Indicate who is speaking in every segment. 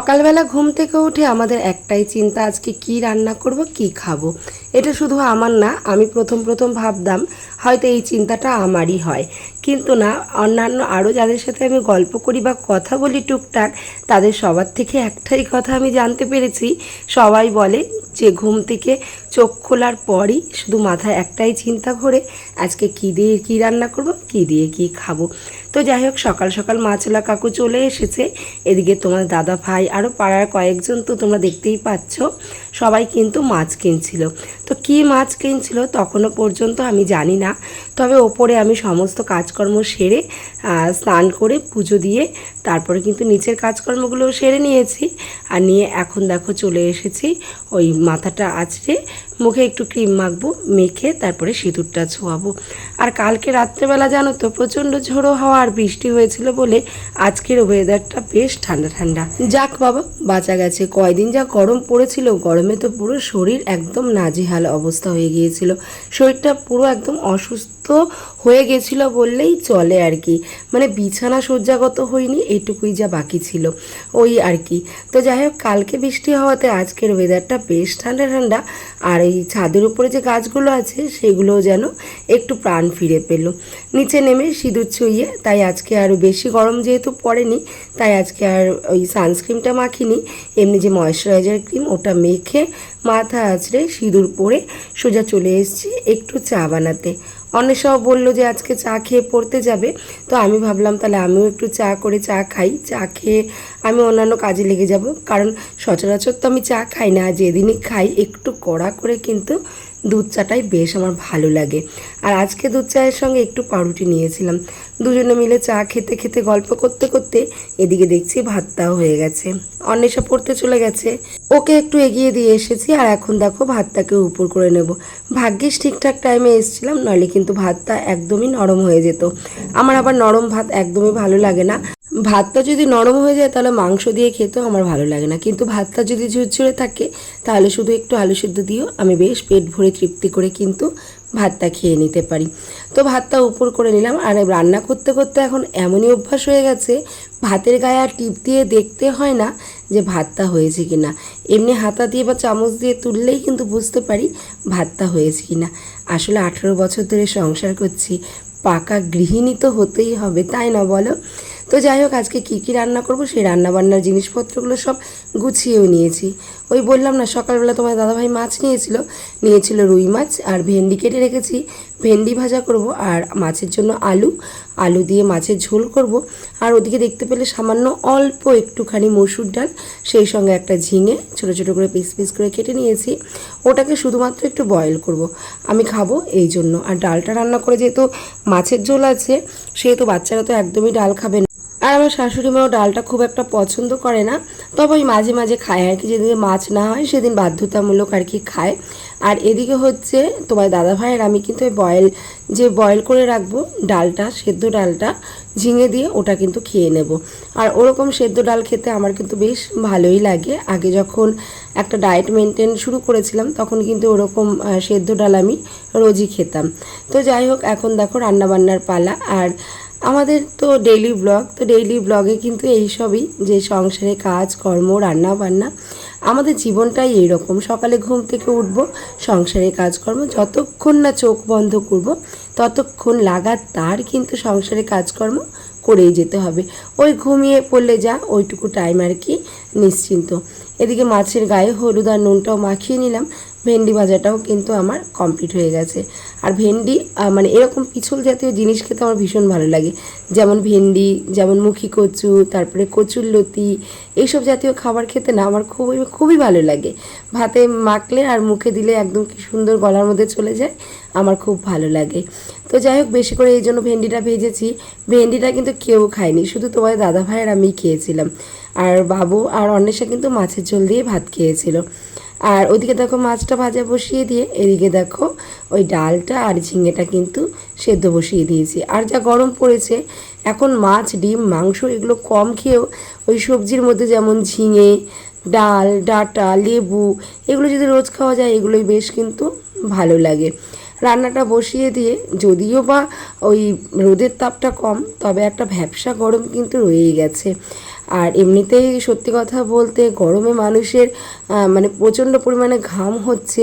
Speaker 1: সকালবেলা ঘুম থেকে উঠে আমাদের একটাই চিন্তা, আজকে কি রান্না করব, কি খাব? এটা শুধু আমার না, আমি প্রথম প্রথম ভাবতাম, হয়তো এই চিন্তাটা আমারই হয়। কিন্তু না, অন্যান্য আরও যাদের সাথে আমি গল্প করি বা কথা বলি টুকটাক, তাদের সবার থেকে একটাই কথা আমি জানতে পেরেছি। সবাই বলে যে ঘুম থেকে চোখ খোলার পরই শুধু মাথায় একটাই চিন্তা ঘোরে, আজকে কী দিয়ে কী রান্না করব, কী দিয়ে কী খাব। তো যাই হোক, সকাল সকাল মাছলা কাকু চলে এসেছে। এদিকে তোমার দাদা ভাই আরও পাড়ার কয়েকজন তো তোমরা দেখতেই পাচ্ছ। সবাই কিন্তু মাছ কিনছিল। তো কী মাছ কিনছিল তখনও পর্যন্ত আমি জানি না। তবে ওপরে আমি সমস্ত কাজকর্ম সেরে স্নান করে পুজো দিয়ে তারপরে কিন্তু নিচের কাজকর্মগুলো সেরে নিয়েছি। আর নিয়ে এখন দেখো চলে এসেছি। ওই মাথাটা আছড়ে মুখে একটু ক্রিম মাখবো, মেখে তারপরে সিঁদুরটা ছোঁয়াবো। আর কালকে রাত্রেবেলা জানো তো প্রচণ্ড ঝোড়ো হাওয়া আর বৃষ্টি হয়েছিল বলে আজকের ওয়েদারটা বেশ ঠান্ডা ঠান্ডা। যাক বাবা, বাঁচা গেছে। কয়দিন যা গরম পড়েছিল, গরমে তো পুরো শরীর একদম নাজেহাল অবস্থা হয়ে গিয়েছিল। শরীরটা পুরো একদম অসুস্থ হয়ে গেছিল বললেই চলে আর কি। মানে বিছানা শয্যাগত হয়নি, এটুকুই যা বাকি ছিল, ওই আর কি। তো যাই হোক, কালকে বৃষ্টি হওয়াতে আজকের ওয়েদারটা বেশ ঠান্ডা ঠান্ডা, আর এই ছাদের উপরে যে গাছগুলো আছে, সেগুলোও যেন একটু প্রাণ ফিরে পেল। নিচে নেমে সিঁদুর ছুঁয়ে তাই আজকে আরও বেশি গরম যেহেতু পড়েনি, তাই আজকে আর ওই সানস্ক্রিনটা মাখিনি, এমনি যে ময়শ্চারাইজার ক্রিম ওটা মেখে মাথা আঁচড়ে সিঁদুর পরে সোজা চলে এসেছি একটু চা বানাতে। অন্বেষাও বলল যে আজকে চা খেয়ে পড়তে যাবে, তো আমি ভাবলাম তাহলে আমিও একটু চা করে চা খাই, চা খেয়ে আমি অন্যান্য কাজে লেগে যাব। কারণ সচরাচর তো আমি চা খাই না যেদিনই খাই একটু কড়া করে কিন্তু দুধ চাটাই বেশ আমার ভালো লাগে। আর আজকে দুধ চায়ের সঙ্গে একটু পাউরুটি নিয়েছিলাম। দুজনে মিলে চা খেতে খেতে গল্প করতে করতে এদিকে দেখছি ভাতটাও হয়ে গেছে। অন্বেষা পড়তে চলে গেছে। ওকে একটু এগিয়ে দিয়ে এসেছি আর এখন দেখো ভাতটাকে উপর করে নেব। ভাগ্যিস ঠিকঠাক টাইমে এসেছিলাম, নইলে কিন্তু ভাতটা একদমই নরম হয়ে যেত। আমার আবার নরম ভাত একদমই ভালো লাগে না। ভাতটা যদি নরম হয়ে যায় তাহলে মাংস দিয়ে খেতেও আমার ভালো লাগে না। কিন্তু ভাতটা যদি ঝুরঝুরে থাকে তাহলে শুধু একটু আলু সিদ্ধ দিয়েও আমি বেশ পেট ভরে তৃপ্তি করে কিন্তু ভাতটা খেয়ে নিতে পারি। তো ভাতটা উপর করে নিলাম। আর রান্না করতে করতে এখন এমনই অভ্যাস হয়ে গেছে, ভাতের গায়ে আর টিপ দিয়ে দেখতে হয় না যে ভাতটা হয়েছে কি না এমনি হাতা দিয়ে বা চামচ দিয়ে তুললেই কিন্তু বুঝতে পারি ভাতটা হয়েছে কি না আসলে আঠেরো বছর ধরে সংসার করছি, পাকা গৃহিণী তো হতেই হবে, তাই না বলো? তো যাই হোক, আজকে কী কী রান্না করব সেই রান্নাবান্নার জিনিসপত্রগুলো সব গুছিয়েও নিয়েছি। ওই বললাম না, সকালবেলা তোমার দাদাভাই মাছ নিয়েছিল নিয়েছিল রুই মাছ আর ভেন্ডি কেটে রেখেছি। ভেন্ডি ভাজা করব আর মাছের জন্য আলু। আলু দিয়ে মাছের ঝোল করব। আর ওদিকে দেখতে পেলে সামান্য অল্প একটুখানি মসুর ডাল, সেই সঙ্গে একটা ঝিঙে, ছোটো ছোটো করে পিস পিস করে কেটে নিয়েছি। ওটাকে শুধুমাত্র একটু বয়েল করব। আমি খাব এই জন্য। আর ডালটা রান্না করে যেহেতু মাছের ঝোল আছে, সেহেতু বাচ্চারা তো একদমই ডাল খাবে না। আর আমার শাশুড়ি মাও ডালটা খুব একটা পছন্দ করে না। তবে ওই মাঝে মাঝে খায় আর কি যেদিন মাছ না হয় সেদিন বাধ্যতামূলক আর কি খায়। আর এদিকে হচ্ছে তোমার দাদা ভাইয়ের আমি কিন্তু ওই বয়েল যে বয়েল করে রাখব ডালটা, সেদ্ধ ডালটা, ঝিঙে দিয়ে ওটা কিন্তু খেয়ে নেব। আর ওরকম সেদ্ধ ডাল খেতে আমার কিন্তু বেশ ভালোই লাগে। আগে যখন একটা ডায়েট মেনটেন শুরু করেছিলাম, তখন কিন্তু ওরকম সেদ্ধ ডাল আমি রোজই খেতাম। তো যাই হোক, এখন দেখো রান্নাবান্নার পালা। আর আমাদের তো ডেইলি ব্লগ তো ডেইলি ব্লগে কিন্তু এইসবই যে সংসারে কাজ, কর্ম, রান্না বান্না, আমাদের জীবনটাই এইরকম সকালে ঘুম থেকে উঠব, সংসারে কাজকর্ম যতক্ষণ না চোখ বন্ধ করব, ততক্ষণ লাগাতার কিন্তু সংসারে কাজকর্ম করেই যেতে হবে। ওই ঘুমিয়ে পড়লে যা, ওইটুকু টাইম আর কি নিশ্চিন্ত। এদিকে মাছের গায়ে হলুদ আর নুনটাও মাখিয়ে নিলাম। ভেন্ডি ভাজাটাও কিন্তু আমার কমপ্লিট হয়ে গেছে। আর ভেন্ডি মানে এরকম পিছল জাতীয় জিনিস খেতে আমার ভীষণ ভালো লাগে। যেমন ভেন্ডি, যেমন মুখি কচু, তারপরে কচুর লতি, এইসব জাতীয় খাবার খেতে না আমার খুবই খুবই ভালো লাগে। ভাতে মাখলে আর মুখে দিলে একদম কি সুন্দর গলার মধ্যে চলে যায়, আমার খুব ভালো লাগে। তো যাই হোক, বেশি করে এই জন্য ভেন্ডিটা ভেজেছি। ভেন্ডিটা কিন্তু কেউ খায়নি, শুধু তোমার দাদা ভাইয়ের আমি খেয়েছিলাম। আর বাবু আর অন্বেষা কিন্তু মাছের ঝোল দিয়ে ভাত খেয়েছিল। আর ওদিকে দেখো মাছটা ভাজা বসিয়ে দিয়ে, এদিকে দেখো ওই ডালটা আর ঝিঙেটা কিন্তু সেদ্ধ বসিয়ে দিয়েছি। আর যা গরম পড়েছে, এখন মাছ, ডিম, মাংস এগুলো কম খেয়েও ওই সবজির মধ্যে যেমন ঝিঙে, ডাল, ডাটা, লেবু, এগুলো যদি রোজ খাওয়া যায়, এগুলোই বেশ কিন্তু ভালো লাগে। রান্নাটা বসিয়ে দিয়ে যদিও বা ওই রোদের তাপটা কম, তবে একটা ভ্যাবসা গরম কিন্তু রয়েই গেছে। আর এমনিতেই সত্যি কথা বলতে গরমে মানুষের মানে প্রচণ্ড পরিমাণে ঘাম হচ্ছে,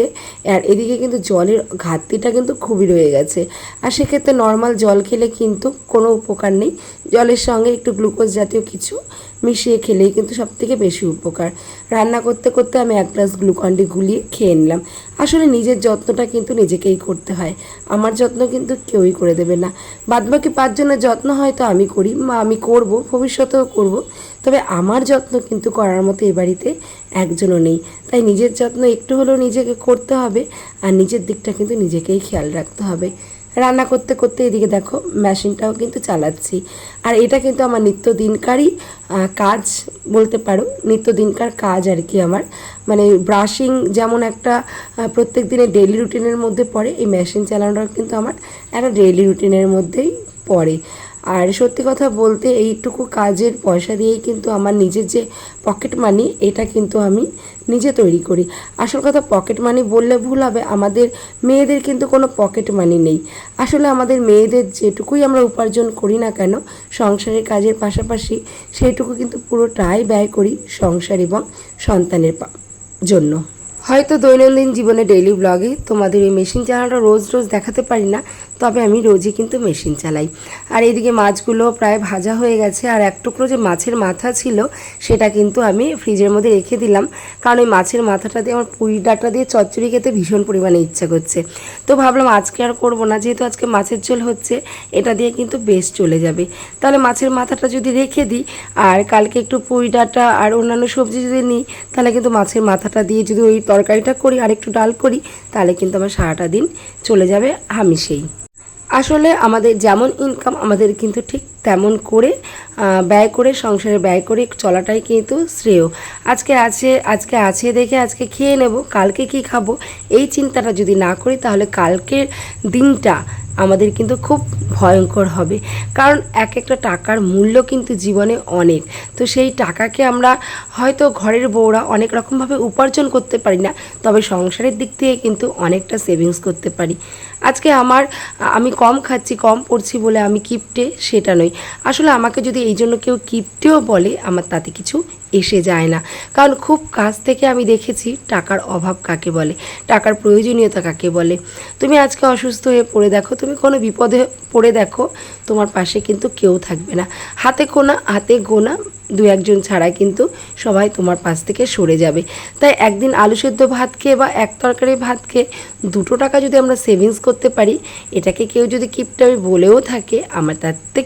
Speaker 1: আর এদিকে কিন্তু জলের ঘাটতিটা কিন্তু খুবই রয়ে গেছে। আর সেক্ষেত্রে নর্মাল জল খেলে কিন্তু কোনো উপকার নেই। জলের সঙ্গে একটু গ্লুকোজ জাতীয় কিছু মিশিয়ে খেলেই কিন্তু সব থেকে বেশি উপকার। রান্না করতে করতে আমি এক গ্লাস গ্লুকন্ডি গুলিয়ে খেয়ে নিলাম। আসলে নিজের যত্নটা কিন্তু নিজেকেই করতে হয়। আমার যত্ন কিন্তু কেউই করে দেবে না। বাদবাকি পাঁচজনের যত্ন হয়তো আমি করি বা আমি করব, ভবিষ্যতেও করব। তবে আমার যত্ন কিন্তু করার মতো এ বাড়িতে একজনও নেই। তাই নিজের যত্ন একটু হলেও নিজেকে করতে হবে আর নিজের দিকটা কিন্তু নিজেকেই খেয়াল রাখতে হবে। রান্না করতে করতে এদিকে দেখো মেশিনটাও কিন্তু চালাচ্ছি। আর এটা কিন্তু আমার নিত্যদিনকারই কাজ বলতে পারো। নিত্যদিনকার কাজ আর কি আমার। মানে ব্রাশিং যেমন একটা প্রত্যেক দিনের ডেইলি রুটিনের মধ্যে পড়ে, এই মেশিন চালানোটা কিন্তু আমার একটা ডেইলি রুটিনের মধ্যেই পড়ে। আর সত্যি কথা বলতে এইটুকু কাজের পয়সা দিয়েই কিন্তু আমার নিজের যে পকেট মানি এটা কিন্তু আমি নিজে তৈরি করি। আসল কথা পকেট মানি বললে ভুল হবে, আমাদের মেয়েদের কিন্তু কোনো পকেট মানি নেই। আসলে আমাদের মেয়েদের যেটুকুই আমরা উপার্জন করি না কেন, সংসারের কাজের পাশাপাশি সেইটুকু কিন্তু পুরোটাই ব্যয় করি সংসার এবং সন্তানের জন্য। হয়তো দৈনন্দিন জীবনে ডেইলি ব্লগে তোমাদের এই মেশিন চালানোটা রোজ রোজ দেখাতে পারি না তবে আমি রোজই কিন্তু মেশিন চালাই। আর এইদিকে মাছগুলো প্রায় ভাজা হয়ে গেছে, আর এক টুকরো যে মাছের মাথা ছিল, সেটা কিন্তু আমি ফ্রিজের মধ্যে রেখে দিলাম। কারণ ওই মাছের মাথাটা দিয়ে, আমার পুঁই ডাটা দিয়ে চচ্চড়ি খেতে ভীষণ পরিমাণে ইচ্ছা করছে। তো ভাবলাম আজকে আর করব না, যেহেতু আজকে মাছের ঝোল হচ্ছে, এটা দিয়ে কিন্তু বেশ চলে যাবে। তাহলে মাছের মাথাটা যদি রেখে দিই, আর কালকে একটু পুঁই ডাটা আর অন্যান্য সবজি যদি নিই, তাহলে কিন্তু মাছের মাথাটা দিয়ে যদি ওই তরকারিটা করি, আর একটু ডাল করি, তাহলে কিন্তু আমার সারাটা দিন চলে যাবে হামিশেই। আসলে আমাদের যেমন ইনকাম আমাদের কিন্তু ঠিক তেমন করে ব্যয় করে, সংসারে ব্যয় করে চলাটাই কিন্তু শ্রেয়। আজকে আছে আজকে আছে দেখে আজকে খেয়ে নেব, কালকে কি খাব? এই চিন্তাটা যদি না করি তাহলে কালকের দিনটা আমাদের কিন্তু খুব ভয়ঙ্কর হবে। কারণ এক একটা টাকার মূল্য কিন্তু জীবনে অনেক। তো সেই টাকাকে আমরা হয়তো ঘরের বউরা অনেক রকমভাবে উপার্জন করতে পারি না, তবে সংসারের দিক থেকে কিন্তু অনেকটা সেভিংস করতে পারি। আজকে আমার, আমি কম খাচ্ছি, কম পড়ছি বলে আমি কিপটে সেটা নয় আসলে আমাকে যদি এই জন্য কেউ কিপটেও বলে, আমার তাতে কিছু এসে যায় না। কারণ খুব কাছ থেকে আমি দেখেছি টাকার অভাব কাকে বলে, টাকার প্রয়োজনীয়তা কাকে বলে। তুমি আজকে অসুস্থ হয়ে পড়ে দেখো, তুমি কোনো বিপদে পড়ে দেখো, তোমার পাশে কিন্তু কেউ থাকবে না। হাতে কোনা, হাতে গোনা, দু একজন ছাড়া কিন্তু সবাই তোমার পাশ থেকে সরে যাবে। তাই একদিন আলু সেদ্ধ ভাত খেয়ে বা এক তরকারি ভাত খেয়ে দুটো টাকা যদি আমরা সেভিংস করতে পারি, এটাকে কেউ যদি কিপটামি বলেও থাকে, আমার তাতে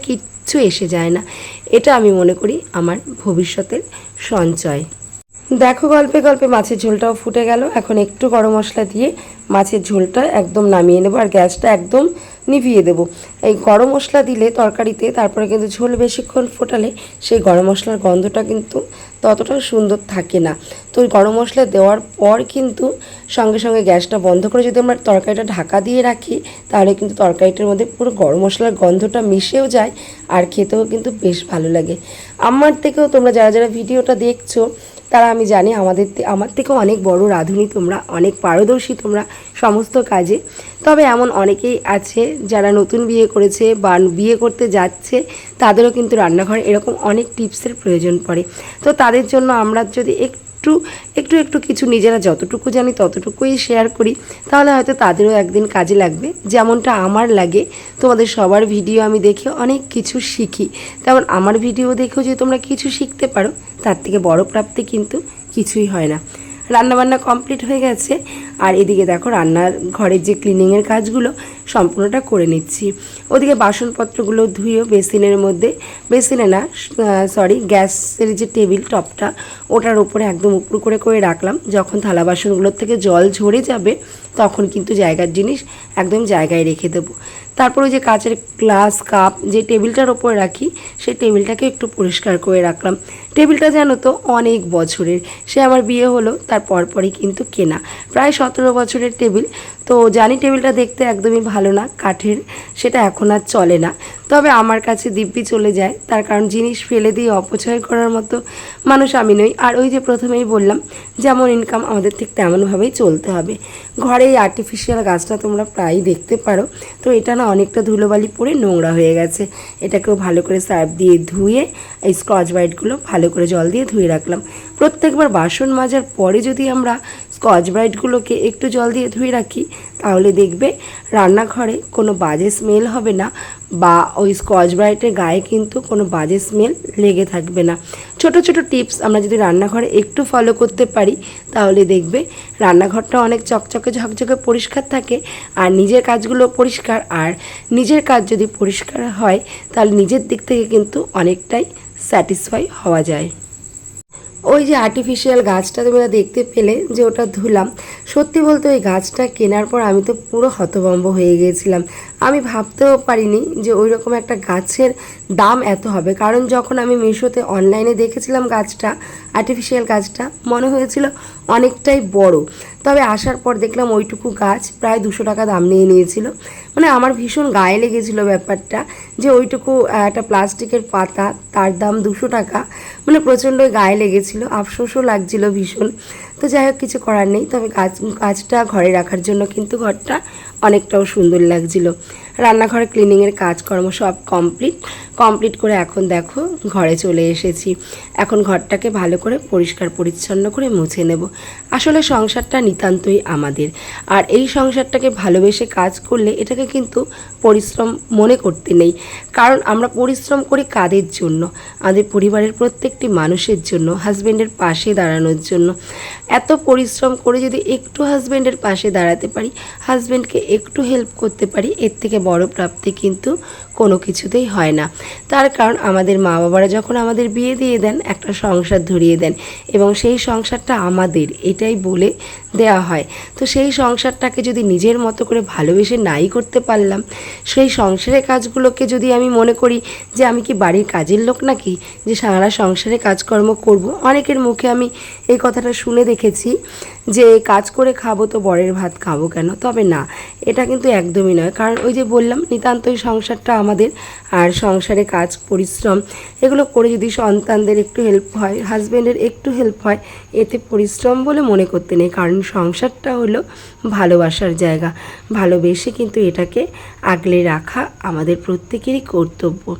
Speaker 1: কিচ্ছু এসে যায় না। এটা আমি মনে করি আমার ভবিষ্যতের সঞ্চয়। দেখো গল্পে গল্পে মাছের ঝোলটাও ফুটে গেল। এখন একটু গরম মশলা দিয়ে মাছের ঝোলটা একদম নামিয়ে নেব আর গ্যাসটা একদম নিভিয়ে দেবো। এই গরম মশলা দিলে তরকারিতে, তারপরে কিন্তু ঝোল বেশিক্ষণ ফোটালে সেই গরম মশলার গন্ধটা কিন্তু ততটা সুন্দর থাকে না। তো গরম মশলা দেওয়ার পর কিন্তু সঙ্গে সঙ্গে গ্যাসটা বন্ধ করে যদি আমরা তরকারিটা ঢাকা দিয়ে রাখি, তাহলে কিন্তু তরকারিটার মধ্যে পুরো গরম মশলার গন্ধটা মিশেও যায় আর খেতেও কিন্তু বেশ ভালো লাগে। আমার থেকেও তোমরা যারা যারা ভিডিওটা দেখছ তারা, আমি জানি আমাদের আমার থেকেও অনেক বড় রাঁধুনি তোমরা, অনেক পারদর্শী তোমরা সমস্ত কাজে। তবে এমন অনেকেই আছে যারা নতুন বিয়ে করেছে বা বিয়ে করতে যাচ্ছে, তাদেরও কিন্তু রান্নাঘরে এরকম অনেক টিপসের প্রয়োজন পড়ে। তো তাদের জন্য আমরা যদি একটু একটু একটু কিছু নিজেরা যতটুকু জানি ততটুকুই শেয়ার করি, তাহলে হয়তো তাদেরও একদিন কাজে লাগবে। যেমনটা আমার লাগে, তোমাদের সবার ভিডিও আমি দেখে অনেক কিছু শিখি। তেমন আমার ভিডিও দেখেও যদি তোমরা কিছু শিখতে পারো তার থেকে বড় প্রাপ্তি কিন্তু কিছুই হয় না। রান্নাবান্না কমপ্লিট হয়ে গেছে। আর এদিকে দেখো রান্নার ঘরের যে ক্লিনিংয়ের কাজগুলো, সম্পূর্ণটা করে নিচ্ছি। ওদিকে বাসনপত্রগুলো ধুয়েও বেসিনের মধ্যে, বেসিনে না সরি গ্যাসের যে টেবিল টপটা, ওটার উপরে একদম উপর করে করে রাখলাম। যখন থালা বাসনগুলোর থেকে জল ঝরে যাবে, তখন কিন্তু জায়গার জিনিস একদম জায়গায় রেখে দেবো। তারপর ওই যে কাচের গ্লাস, কাপ যে টেবিলটার ওপর রাখি, সেই টেবিলটাকে একটু পরিষ্কার করে রাখলাম। টেবিলটা জানো তো, অনেক বছরের। সে আমার বিয়ে হলো, তার পরপরই কিন্তু কেনা। প্রায় সতেরো বছরের টেবিল। তো জানি টেবিলটা দেখতে একদমই ভালো না, কাঠের। সেটা এখন আর চলে না। তবে আমার কাছে দিব্যি চলে যায়। তার কারণ জিনিস ফেলে দিয়ে অপচয় করার মতো মানুষ আমি নই। আর ওই যে প্রথমেই বললাম, যেমন ইনকাম আমাদের ঠিক তেমনভাবেই চলতে হবে। ঘরে এই আর্টিফিশিয়াল গাছটা তোমরা প্রায়ই দেখতে পারো। তো এটা না অনেকটা ধুলোবালি পড়ে নোংরা হয়ে গেছে। এটাকেও ভালো করে সার্ফ দিয়ে ধুয়ে, এই স্কচ ব্রাইটগুলো ভালো করে জল দিয়ে ধুয়ে রাখলাম। প্রত্যেকবার বাসন মাজার পরে যদি আমরা স্কচ ব্রাইটগুলোকে একটু জল দিয়ে ধুয়ে রাখি, তাহলে দেখবে রান্নাঘরে কোনো বাজে স্মেল হবে না বা ওই স্কচ ব্রাইটের গায়ে কিন্তু কোনো বাজে স্মেল লেগে থাকবে না। ছোট ছোট টিপস আমরা যদি রান্নাঘরে একটু ফলো করতে পারি, তাহলে দেখবে রান্নাঘরটা অনেক চকচকে, ঝকঝকে পরিষ্কার থাকে আর নিজের কাজগুলো পরিষ্কার আর নিজের কাজ যদি পরিষ্কার হয়, তাহলে নিজের দিক থেকে কিন্তু অনেকটাই স্যাটিসফাই হওয়া যায়। ওই যে আর্টিফিশিয়াল গাছটা তোমরা দেখতে পেলে যে ওটা ধুলাম, সত্যি বলতে ওই গাছটা কেনার পর আমি তো পুরো হতভম্ব হয়ে গিয়েছিলাম। আমি ভাবতেও পারিনি যে ওই রকম একটা গাছের দাম এত হবে। কারণ যখন আমি মিশোতে অনলাইনে দেখেছিলাম গাছটা আর্টিফিশিয়াল গাছটা, মনে হয়েছিল অনেকটাই বড়। তবে আসার পর দেখলাম ওইটুকু গাছ প্রায় দুশো টাকা দাম নিয়ে নিয়েছিল। মানে আমার ভীষণ গায়ে লেগেছিল ব্যাপারটা যে ওইটুকু একটা প্লাস্টিকের পাতা, তার দাম দুশো টাকা। মানে প্রচণ্ড গায়ে লেগেছিল, আফসোসও লাগছিল ভীষণ। তো যাই হোক, কিছু করার নেই। তবে গাছ গাছটা ঘরে রাখার জন্য কিন্তু ঘরটা অনেকটাও সুন্দর লাগছিল। রান্নাঘর ক্লিনিংয়ের কাজকর্ম সব কমপ্লিট কমপ্লিট করে এখন দেখো, ঘরে চলে এসেছি। এখন ঘরটাকে ভালো করে পরিষ্কার, পরিচ্ছন্ন করে মুছে নেব। আসলে সংসারটা নিতান্তই আমাদের। আর এই সংসারটাকে ভালোবেসে কাজ করলে এটাকে কিন্তু পরিশ্রম মনে করতে নেই। কারণ আমরা পরিশ্রম করি কাদের জন্য? আমাদের পরিবারের প্রত্যেকটি মানুষের জন্য হাজব্যান্ডের পাশে দাঁড়ানোর জন্য। এত পরিশ্রম করে যদি একটু হাজব্যান্ডের পাশে দাঁড়াতে পারি হাজব্যান্ডকে একটু হেল্প করতে পারি, এর থেকে বড় প্রাপ্তি কিন্তু কোনো কিছুতেই হয় না। তার কারণ আমাদের মা বাবারা যখন আমাদের বিয়ে দিয়ে দেন, একটা সংসার ধরিয়ে দেন এবং সেই সংসারটা আমাদের, এটাই বলে দেওয়া হয়। তো সেই সংসারটাকে যদি নিজের মতো করে ভালোবেসে নাই করতে পারলাম, সেই সংসারের কাজগুলোকে যদি আমি মনে করি যে আমি কি বাড়ির কাজের লোক নাকি, যে সারা সংসারে কাজকর্ম করব, অনেকের মুখে আমি এই কথাটা শুনে দেখেছি যে কাজ করে খাব তো বরের ভাত খাব কেন? তবে না, এটা কিন্তু একদমই নয়। কারণ ওই যে বললাম নিতান্তই সংসারটা আমাদের আর সংসারে কাজ, পরিশ্রম, এগুলো করে যদি সন্তানদের একটু হেল্প হয় হাজব্যান্ডের একটু হেল্প হয়, এতে পরিশ্রম বলে মনে করতে নেই। কারণ সংসারটা হলো ভালোবাসার জায়গা। ভালোবেসে কিন্তু এটাকে আগলে রাখা আমাদের প্রত্যেকেরই কর্তব্য।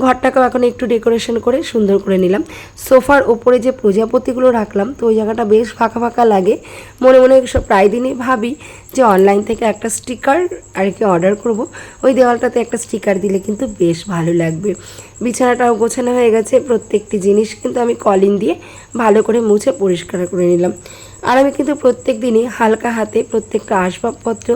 Speaker 1: ঘরটাকেও এখন একটু ডেকোরেশন করে সুন্দর করে নিলাম। সোফার ওপরে যে প্রজাপতিগুলো রাখলাম, তো ওই জায়গাটা বেশ ফাঁকা ফাঁকা লাগে। মনে মনে সব প্রায় দিনই ভাবি যে অনলাইন থেকে একটা স্টিকার আর কি অর্ডার করব। ওই দেওয়ালটাতে একটা স্টিকার দিলে কিন্তু বেশ ভালো লাগবে। বিছানাটাও গোছানো হয়ে গেছে, প্রত্যেকটি জিনিস কিন্তু আমি কলিন দিয়ে ভালো করে মুছে পরিষ্কার করে নিলাম। আর আমি কিন্তু প্রত্যেক দিনই হালকা হাতে প্রত্যেকটা আসবাবপত্র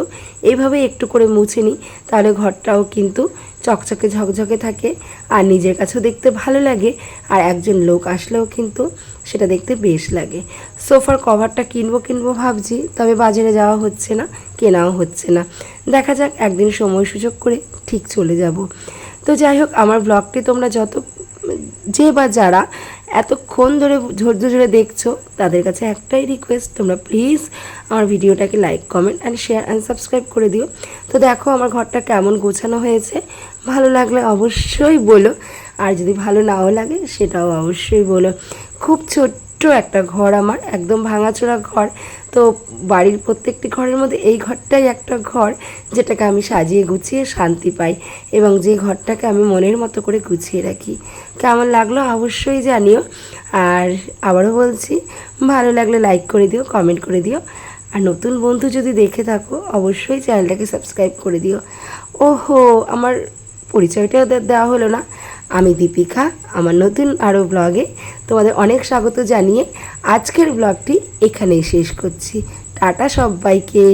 Speaker 1: এইভাবে একটু করে মুছে নিই। তাহলে ঘরটাও কিন্তু চকচকে ঝকঝকে থাকে আর নিজের কাছেও দেখতে ভালো লাগে আর একজন লোক আসলেও কিন্তু সেটা দেখতে বেশ লাগে। সোফার কভারটা কিনবো কিনবো ভাবছি, তবে বাজারে যাওয়া হচ্ছে না, কেনাও হচ্ছে না। দেখা যাক, একদিন সময় সুযোগ করে ঠিক চলে যাব। তো যাই হোক, আমার ব্লগটি তোমরা যত, যে বা যারা এতক্ষণ ধরে ধৈর্য ধরে দেখছ, তাদের কাছে একটাই রিকোয়েস্ট তোমরা প্লিজ আমার ভিডিওটাকে like comment and share and subscribe করে দিও। তো দেখো আমার ঘরটা কেমন গোছানো হয়েছে। ভালো লাগলে অবশ্যই বলো, আর যদি ভালো নাও লাগে সেটাও অবশ্যই বলো। খুব ছোট্ট একটা ঘর আমার, একদম ভাঙাচোরা ঘর। তো বাড়ির প্রত্যেকটি ঘরের মধ্যে এই ঘরটাই একটা ঘর, যেটাকে আমি সাজিয়ে গুছিয়ে শান্তি পাই এবং যে ঘরটাকে আমি মনের মতো করে গুছিয়ে রাখি। কেমন লাগল অবশ্যই জানিও। আর আবারও বলছি, ভালো লাগলে লাইক করে দিও কমেন্ট করে দিও। আর নতুন বন্ধু যদি দেখে থাকো, অবশ্যই চ্যানেলটাকে সাবস্ক্রাইব করে দিও। ওহো, আমার পরিচয়টাও দেওয়া হলো না। আমি দীপিকা, আমার নতুন আরও ব্লগে তোমাদের অনেক স্বাগত জানিয়ে আজকের ব্লগটি এখানেই শেষ করছি। টাটা সবাইকে।